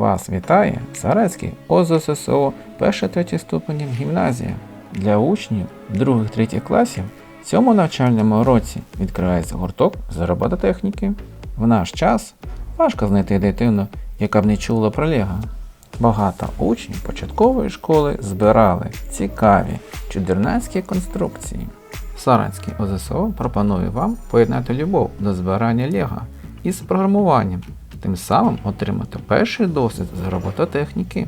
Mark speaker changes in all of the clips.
Speaker 1: Вас вітає Зарецький ОЗСО 1-3 ступенів гімназія. Для учнів 2-3 класів в цьому навчальному році відкривається гурток з робототехніки. В наш час важко знайти дитину, яка б не чула про Лего. Багато учнів початкової школи збирали цікаві чудернацькі конструкції. Саранський ОЗСО пропонує вам поєднати любов до збирання Лего із програмуванням, тим самим отримати перший досвід з робототехніки.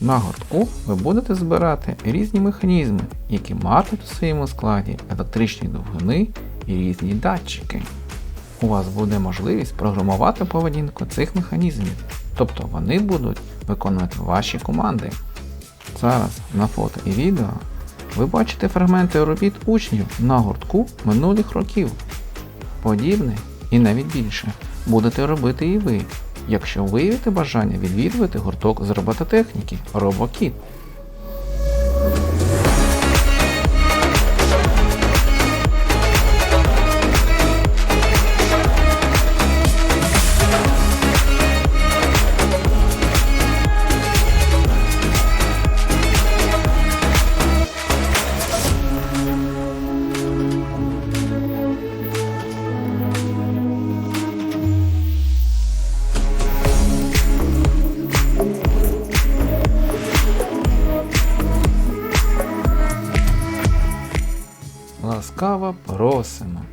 Speaker 1: На гуртку ви будете збирати різні механізми, які матимуть у своєму складі електричні довгини і різні датчики. У вас буде можливість програмувати поведінку цих механізмів, тобто вони будуть виконувати ваші команди. Зараз на фото і відео ви бачите фрагменти робіт учнів на гуртку минулих років. Подібне і навіть більше будете робити і ви, якщо виявите бажання відвідувати гурток з робототехніки RoboKit. Ласкаво просимо